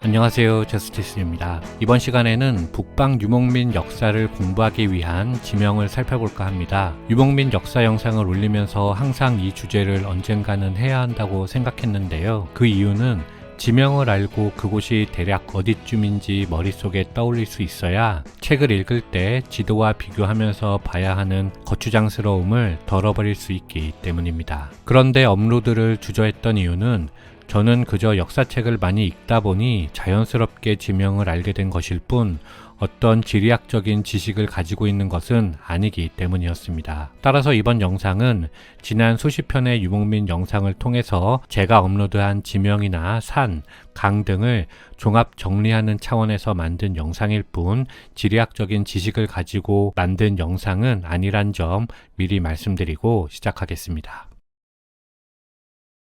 안녕하세요. 저스티스입니다. 이번 시간에는 북방 유목민 역사를 공부하기 위한 지명을 살펴볼까 합니다. 유목민 역사 영상을 올리면서 항상 이 주제를 언젠가는 해야 한다고 생각했는데요. 그 이유는 지명을 알고 그곳이 대략 어디쯤인지 머릿속에 떠올릴 수 있어야 책을 읽을 때 지도와 비교하면서 봐야 하는 거추장스러움을 덜어버릴 수 있기 때문입니다. 그런데 업로드를 주저했던 이유는 저는 그저 역사책을 많이 읽다 보니 자연스럽게 지명을 알게 된 것일 뿐 어떤 지리학적인 지식을 가지고 있는 것은 아니기 때문이었습니다. 따라서 이번 영상은 지난 수십 편의 유목민 영상을 통해서 제가 업로드한 지명이나 산, 강 등을 종합 정리하는 차원에서 만든 영상일 뿐 지리학적인 지식을 가지고 만든 영상은 아니란 점 미리 말씀드리고 시작하겠습니다.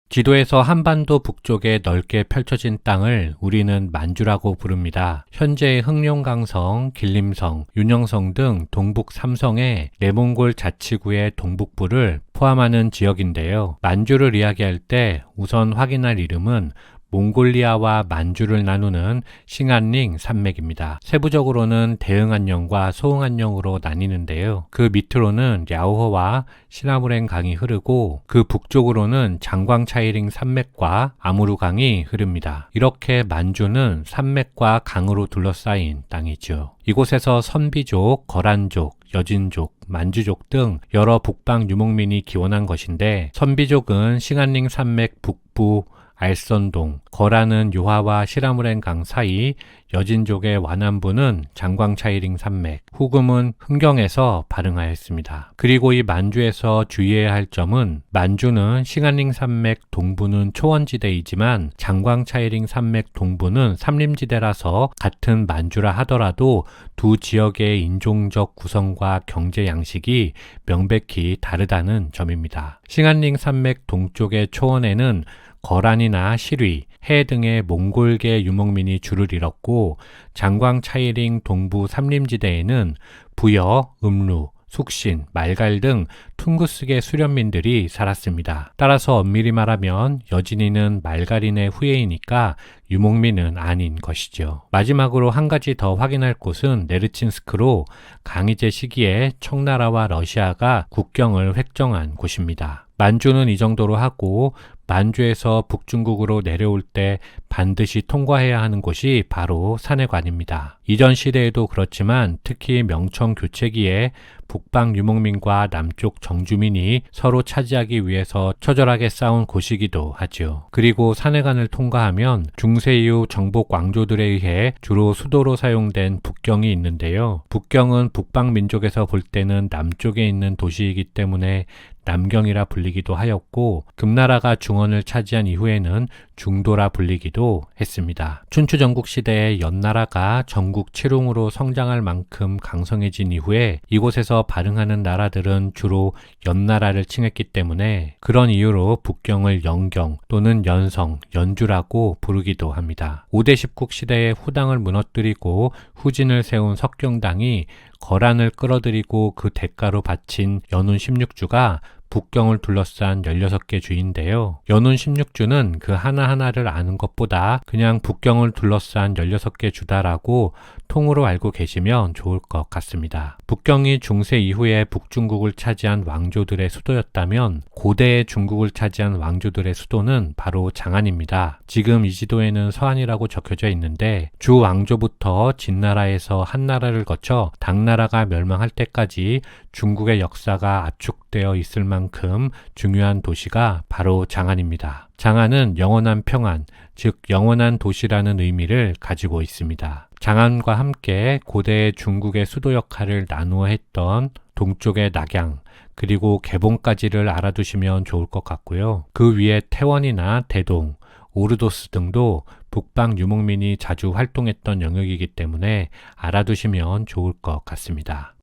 지도에서 한반도 북쪽에 넓게 펼쳐진 땅을 우리는 만주라고 부릅니다. 현재의 흑룡강성, 길림성, 윤영성 등 동북 삼성의 내몽골 자치구의 동북부를 포함하는 지역인데요. 만주를 이야기할 때 우선 확인할 이름은 몽골리아와 만주를 나누는 싱안링 산맥입니다. 세부적으로는 대응안령과 소응안령으로 나뉘는데요. 그 밑으로는 랴오허와 시나무랭 강이 흐르고 그 북쪽으로는 장광차이링 산맥과 아무루 강이 흐릅니다. 이렇게 만주는 산맥과 강으로 둘러싸인 땅이죠. 이곳에서 선비족, 거란족, 여진족, 만주족 등 여러 북방 유목민이 기원한 것인데 선비족은 싱안링 산맥 북부 알선동, 거라는 유화와 시라무렌 강 사이, 여진족의 완안부는 장광차이링 산맥, 후금은 흥경에서 발흥하였습니다. 그리고 이 만주에서 주의해야 할 점은 만주는 싱안링 산맥 동부는 초원지대이지만 장광차이링 산맥 동부는 삼림지대라서 같은 만주라 하더라도 두 지역의 인종적 구성과 경제 양식이 명백히 다르다는 점입니다. 싱안링 산맥 동쪽의 초원에는 거란이나 시리, 해 등의 몽골계 유목민이 주를 잃었고 장광 차이링 동부 삼림지대에는 부여, 음루, 숙신, 말갈 등 퉁구스계 수련민들이 살았습니다. 따라서 엄밀히 말하면 여진이는 말갈인의 후예이니까 유목민은 아닌 것이죠. 마지막으로 한 가지 더 확인할 곳은 네르친스크로 강희제 시기에 청나라와 러시아가 국경을 획정한 곳입니다. 만주는 이 정도로 하고 만주에서 북중국으로 내려올 때 반드시 통과해야 하는 곳이 바로 산해관입니다. 이전 시대에도 그렇지만 특히 명청 교체기에 북방 유목민과 남쪽 정주민이 서로 차지하기 위해서 처절하게 싸운 곳이기도 하죠. 그리고 산해관을 통과하면 중세 이후 정복 왕조들에 의해 주로 수도로 사용된 북경이 있는데요. 북경은 북방 민족에서 볼 때는 남쪽에 있는 도시이기 때문에 남경이라 불리기도 하였고 금나라가 중원을 차지한 이후에는 중도라 불리기도 했습니다. 춘추 전국 시대에 연나라가 전국 칠웅으로 성장할 만큼 강성해진 이후에 이곳에서 발흥하는 나라들은 주로 연나라를 칭했기 때문에 그런 이유로 북경을 연경 또는 연성, 연주라고 부르기도 합니다. 5대 10국 시대에 후당을 무너뜨리고 후진을 세운 석경당이 거란을 끌어들이고 그 대가로 바친 연운 16주가 북경을 둘러싼 16개 주인데요. 연운 16주는 그 하나하나를 아는 것보다 그냥 북경을 둘러싼 16개 주다라고 통으로 알고 계시면 좋을 것 같습니다. 북경이 중세 이후에 북중국을 차지한 왕조들의 수도였다면 고대의 중국을 차지한 왕조들의 수도는 바로 장안입니다. 지금 이 지도에는 서안이라고 적혀져 있는데 주 왕조부터 진나라에서 한나라를 거쳐 당나라가 멸망할 때까지 중국의 역사가 압축되어 있을 만큼 중요한 도시가 바로 장안입니다. 장안은 영원한 평안, 즉 영원한 도시라는 의미를 가지고 있습니다. 장안과 함께 고대 중국의 수도 역할을 나누어 했던 동쪽의 낙양, 그리고 개봉까지를 알아두시면 좋을 것 같고요. 그 위에 태원이나 대동, 오르도스 등도 북방 유목민이 자주 활동했던 영역이기 때문에 알아두시면 좋을 것 같습니다.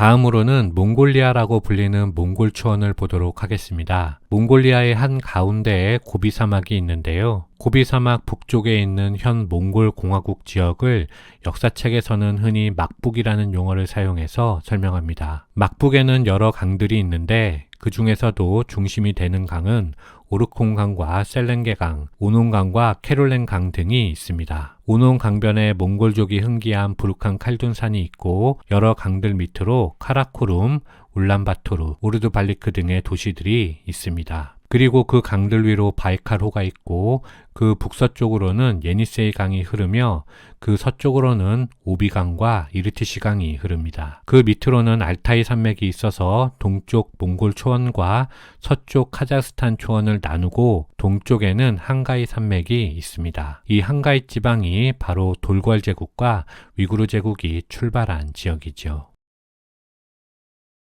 다음으로는 몽골리아라고 불리는 몽골 초원을 보도록 하겠습니다. 몽골리아의 한 가운데에 고비 사막이 있는데요. 고비 사막 북쪽에 있는 현 몽골 공화국 지역을 역사책에서는 흔히 막북이라는 용어를 사용해서 설명합니다. 막북에는 여러 강들이 있는데 그 중에서도 중심이 되는 강은 오르콩강과 셀렌게강, 오논강과 캐롤렌강 등이 있습니다. 오논 강변에 몽골족이 흥기한 부룩한 칼둔산이 있고 여러 강들 밑으로 카라코룸, 울란바토르, 우르드발리크 등의 도시들이 있습니다. 그리고 그 강들 위로 바이칼호가 있고 그 북서쪽으로는 예니세이 강이 흐르며 그 서쪽으로는 오비강과 이르티시 강이 흐릅니다. 그 밑으로는 알타이 산맥이 있어서 동쪽 몽골 초원과 서쪽 카자흐스탄 초원을 나누고 동쪽에는 한가이 산맥이 있습니다. 이 한가이 지방이 바로 돌궐 제국과 위구르 제국이 출발한 지역이죠.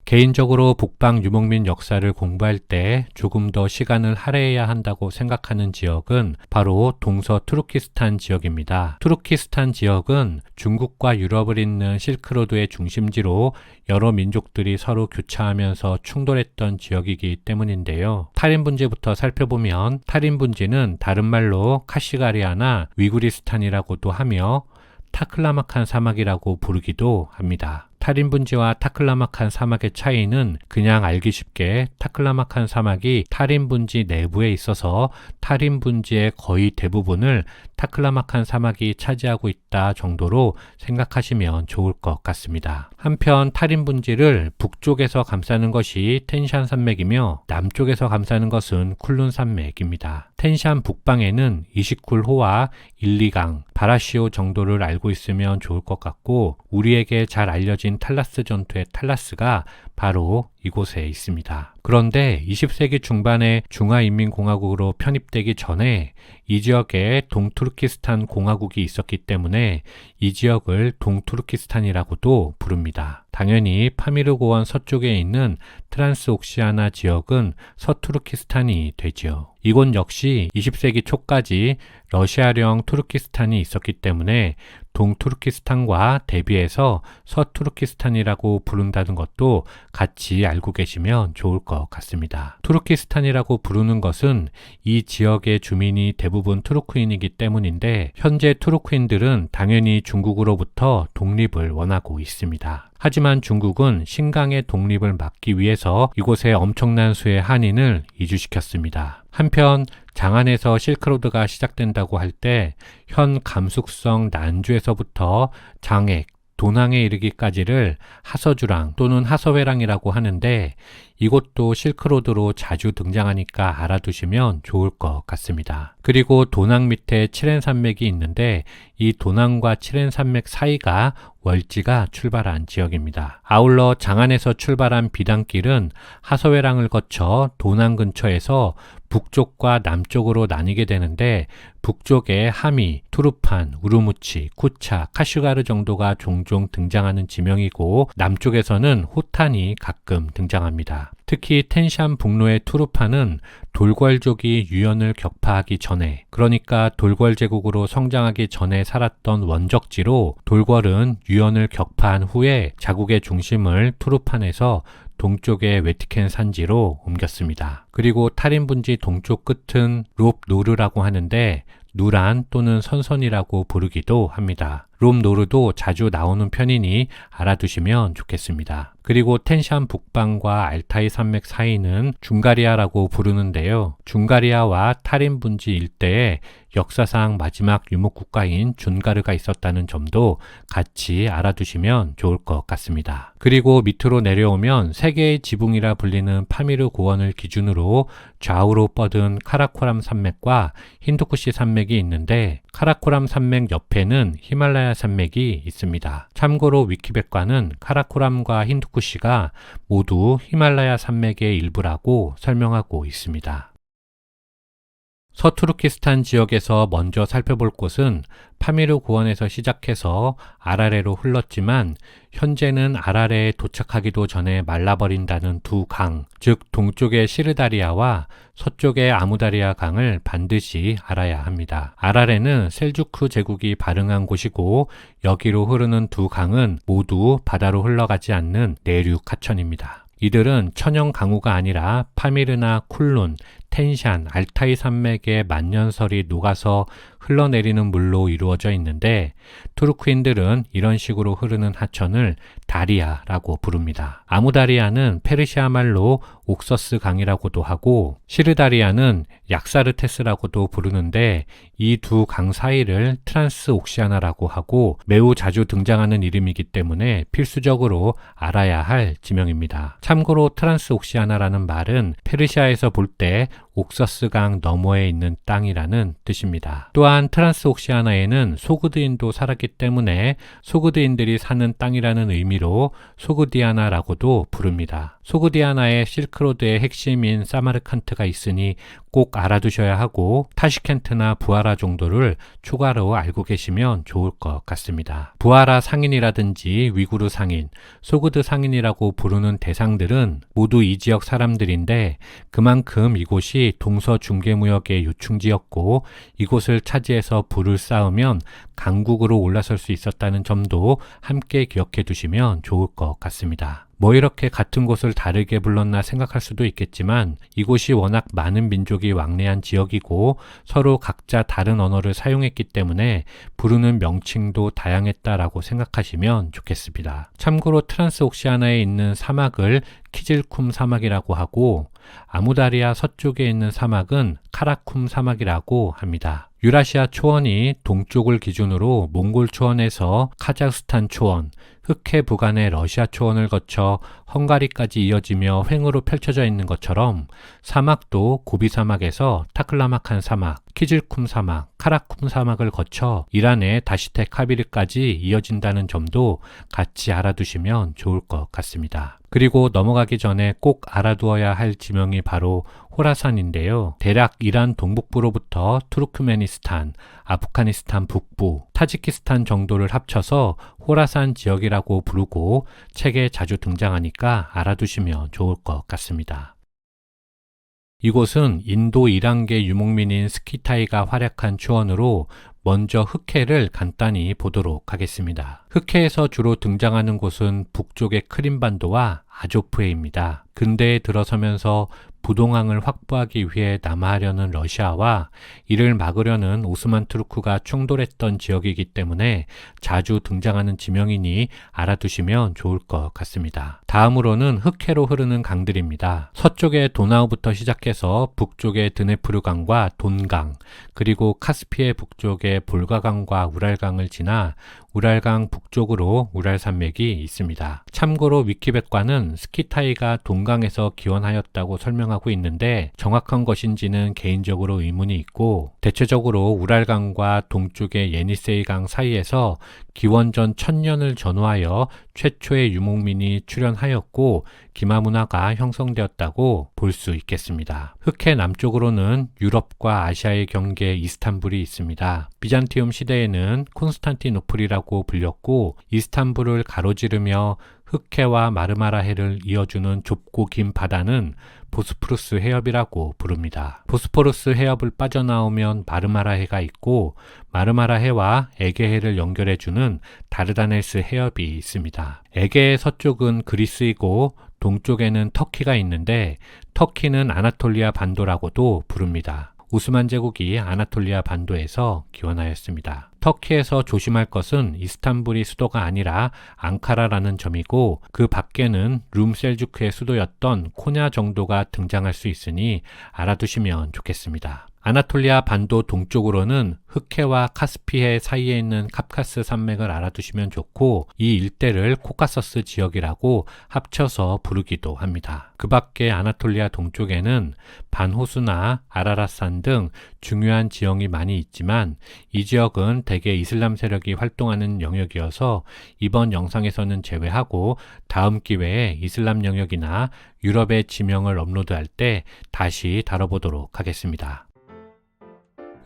개인적으로 북방 유목민 역사를 공부할 때 조금 더 시간을 할애해야 한다고 생각하는 지역은 바로 동서 투르키스탄 지역입니다. 투르키스탄 지역은 중국과 유럽을 잇는 실크로드의 중심지로 여러 민족들이 서로 교차하면서 충돌했던 지역이기 때문인데요. 탈인 분지부터 살펴보면 탈인 분지는 다른 말로 카시가리아나 위구리스탄이라고도 하며 타클라마칸 사막이라고 부르기도 합니다. 탈인분지와 타클라마칸 사막의 차이는 그냥 알기 쉽게 타클라마칸 사막이 탈인분지 내부에 있어서 탈인분지의 거의 대부분을 타클라마칸 사막이 차지하고 있다 정도로 생각하시면 좋을 것 같습니다. 한편 탈인분지를 북쪽에서 감싸는 것이 텐샨 산맥이며 남쪽에서 감싸는 것은 쿨룬 산맥입니다. 텐샨 북방에는 이시쿨호와 일리강, 바라시오 정도를 알고 있으면 좋을 것 같고 우리에게 잘 알려진 탈라스 전투의 탈라스가 바로 이곳에 있습니다. 그런데 20세기 중반에 중화인민공화국으로 편입되기 전에 이 지역에 동투르키스탄 공화국이 있었기 때문에 이 지역을 동투르키스탄이라고도 부릅니다. 당연히 파미르 고원 서쪽에 있는 트란스옥시아나 지역은 서투르키스탄이 되지요. 이곳 역시 20세기 초까지 러시아령 투르키스탄이 있었기 때문에 동투르키스탄과 대비해서 서투르키스탄이라고 부른다는 것도 같이 알고 계시면 좋을 것 같습니다. 투르키스탄이라고 부르는 것은 이 지역의 주민이 대부분 투르크인이기 때문인데 현재 투르크인들은 당연히 중국으로부터 독립을 원하고 있습니다. 하지만 중국은 신강의 독립을 막기 위해서 이곳에 엄청난 수의 한인을 이주시켰습니다. 한편 장안에서 실크로드가 시작된다고 할 때 현 감숙성 난주에서부터 장액, 도낭에 이르기까지를 하서주랑 또는 하서회랑이라고 하는데 이곳도 실크로드로 자주 등장하니까 알아두시면 좋을 것 같습니다. 그리고 도낭 밑에 칠렌 산맥이 있는데 이 도낭과 칠렌 산맥 사이가 월지가 출발한 지역입니다. 아울러 장안에서 출발한 비단길은 하서회랑을 거쳐 도낭 근처에서 북쪽과 남쪽으로 나뉘게 되는데 북쪽에 하미, 투르판, 우르무치, 쿠차, 카슈가르 정도가 종종 등장하는 지명이고 남쪽에서는 호탄이 가끔 등장합니다. 특히 텐샨 북로의 투르파는 돌궐족이 유연을 격파하기 전에 그러니까 돌궐 제국으로 성장하기 전에 살았던 원적지로 돌궐은 유연을 격파한 후에 자국의 중심을 투르판에서 동쪽의 웨티켄 산지로 옮겼습니다. 그리고 탈인 분지 동쪽 끝은 롭 노르라고 하는데 누란 또는 선선이라고 부르기도 합니다. 롬 노르도 자주 나오는 편이니 알아두시면 좋겠습니다. 그리고 텐샨 북방과 알타이 산맥 사이는 중가리아라고 부르는데요. 중가리아와 타린 분지 일대에 역사상 마지막 유목 국가인 준가르가 있었다는 점도 같이 알아두시면 좋을 것 같습니다. 그리고 밑으로 내려오면 세계의 지붕이라 불리는 파미르 고원을 기준으로 좌우로 뻗은 카라코람 산맥과 힌두쿠시 산맥이 있는데 카라코람 산맥 옆에는 히말라야 산맥이 있습니다. 참고로 위키백과는 카라코람과 힌두쿠시가 모두 히말라야 산맥의 일부라고 설명하고 있습니다. 서투르키스탄 지역에서 먼저 살펴볼 곳은 파미르 고원에서 시작해서 아라레로 흘렀지만 현재는 아라레에 도착하기도 전에 말라버린다는 두 강, 즉 동쪽의 시르다리아와 서쪽의 아무다리아 강을 반드시 알아야 합니다. 아라레는 셀주크 제국이 발흥한 곳이고 여기로 흐르는 두 강은 모두 바다로 흘러가지 않는 내륙 하천입니다. 이들은 천연 강우가 아니라 파미르나 쿨룬, 텐샨, 알타이 산맥의 만년설이 녹아서 흘러내리는 물로 이루어져 있는데 투르크인들은 이런 식으로 흐르는 하천을 다리아라고 부릅니다. 아무다리아는 페르시아 말로 옥서스 강이라고도 하고 시르다리아는 약사르테스라고도 부르는데 이 두 강 사이를 트란스 옥시아나라고 하고 매우 자주 등장하는 이름이기 때문에 필수적으로 알아야 할 지명입니다. 참고로 트란스 옥시아나라는 말은 페르시아에서 볼 때 옥서스강 너머에 있는 땅이라는 뜻입니다. 또한 트란스 옥시아나에는 소그드인도 살았기 때문에 소그드인들이 사는 땅이라는 의미 로 소그디아나라고도 부릅니다. 소그디아나의 실크로드의 핵심인 사마르칸트가 있으니 꼭 알아두셔야 하고 타시켄트나 부하라 정도를 추가로 알고 계시면 좋을 것 같습니다. 부하라 상인이라든지 위구르 상인, 소그드 상인이라고 부르는 대상들은 모두 이 지역 사람들인데 그만큼 이곳이 동서 중개무역의 요충지였고 이곳을 차지해서 불을 쌓으면 강국으로 올라설 수 있었다는 점도 함께 기억해 두시면 좋을 것 같습니다. 뭐 이렇게 같은 곳을 다르게 불렀나 생각할 수도 있겠지만 이곳이 워낙 많은 민족이 왕래한 지역이고 서로 각자 다른 언어를 사용했기 때문에 부르는 명칭도 다양했다라고 생각하시면 좋겠습니다. 참고로 트란스옥시아나에 있는 사막을 키질쿰 사막이라고 하고 아무다리아 서쪽에 있는 사막은 카라쿰 사막이라고 합니다. 유라시아 초원이 동쪽을 기준으로 몽골 초원에서 카자흐스탄 초원, 흑해 부간의 러시아 초원을 거쳐 헝가리까지 이어지며 횡으로 펼쳐져 있는 것처럼 사막도 고비 사막에서 타클라마칸 사막, 키질쿰 사막, 카라쿰 사막을 거쳐 이란의 다시테 카비르까지 이어진다는 점도 같이 알아두시면 좋을 것 같습니다. 그리고 넘어가기 전에 꼭 알아두어야 할 지명이 바로 호라산인데요. 대략 이란 동북부로부터 투르크메니스탄, 아프가니스탄 북부, 타지키스탄 정도를 합쳐서 호라산 지역이라고 부르고 책에 자주 등장하니까 알아두시면 좋을 것 같습니다. 이곳은 인도 이란계 유목민인 스키타이가 활약한 초원으로 먼저 흑해를 간단히 보도록 하겠습니다. 흑해에서 주로 등장하는 곳은 북쪽의 크림반도와 아조프해입니다. 근대에 들어서면서 부동항을 확보하기 위해 남하하려는 러시아와 이를 막으려는 오스만 투르크가 충돌했던 지역이기 때문에 자주 등장하는 지명이니 알아두시면 좋을 것 같습니다. 다음으로는 흑해로 흐르는 강들입니다. 서쪽의 도나우부터 시작해서 북쪽의 드네프르강과 돈강, 그리고 카스피의 북쪽의 볼가강과 우랄강을 지나 우랄강 북쪽으로 우랄산맥이 있습니다. 참고로 위키백과는 스키타이가 동강에서 기원하였다고 설명하고 있는데 정확한 것인지는 개인적으로 의문이 있고 대체적으로 우랄강과 동쪽의 예니세이강 사이에서 기원전 천년을 전후하여 최초의 유목민이 출현하였고 기마 문화가 형성되었다고 볼 수 있겠습니다. 흑해 남쪽으로는 유럽과 아시아의 경계 이스탄불이 있습니다. 비잔티움 시대에는 콘스탄티노플이라고 불렸고 이스탄불을 가로지르며 흑해와 마르마라해를 이어주는 좁고 긴 바다는 보스포루스 해협이라고 부릅니다. 보스포루스 해협을 빠져나오면 마르마라해가 있고 마르마라해와 에게해를 연결해주는 다르다네스 해협이 있습니다. 에게해 서쪽은 그리스이고 동쪽에는 터키가 있는데 터키는 아나톨리아 반도라고도 부릅니다. 우스만 제국이 아나톨리아 반도에서 기원하였습니다. 터키에서 조심할 것은 이스탄불이 수도가 아니라 앙카라라는 점이고 그 밖에는 룸 셀주크의 수도였던 코냐 정도가 등장할 수 있으니 알아두시면 좋겠습니다. 아나톨리아 반도 동쪽으로는 흑해와 카스피해 사이에 있는 캅카스 산맥을 알아두시면 좋고 이 일대를 코카서스 지역이라고 합쳐서 부르기도 합니다. 그 밖에 아나톨리아 동쪽에는 반호수나 아라라산 등 중요한 지형이 많이 있지만 이 지역은 대개 이슬람 세력이 활동하는 영역이어서 이번 영상에서는 제외하고 다음 기회에 이슬람 영역이나 유럽의 지명을 업로드할 때 다시 다뤄보도록 하겠습니다.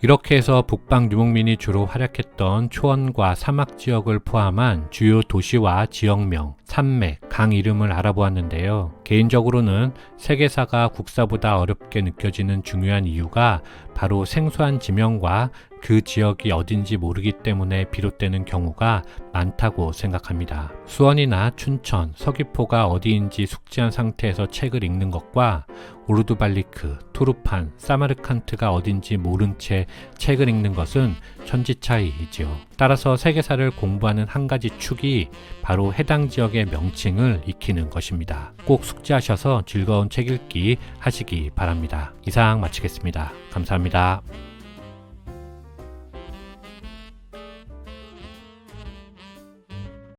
이렇게 해서 북방 유목민이 주로 활약했던 초원과 사막 지역을 포함한 주요 도시와 지역명, 산맥, 강 이름을 알아보았는데요. 개인적으로는 세계사가 국사보다 어렵게 느껴지는 중요한 이유가 바로 생소한 지명과 그 지역이 어딘지 모르기 때문에 비롯되는 경우가 많다고 생각합니다. 수원이나 춘천, 서귀포가 어디인지 숙지한 상태에서 책을 읽는 것과 오르두발리크, 투르판, 사마르칸트가 어딘지 모른 채 책을 읽는 것은 천지 차이이지요. 따라서 세계사를 공부하는 한 가지 축이 바로 해당 지역의 명칭을 익히는 것입니다. 꼭 숙지하셔서 즐거운 책 읽기 하시기 바랍니다. 이상 마치겠습니다. 감사합니다.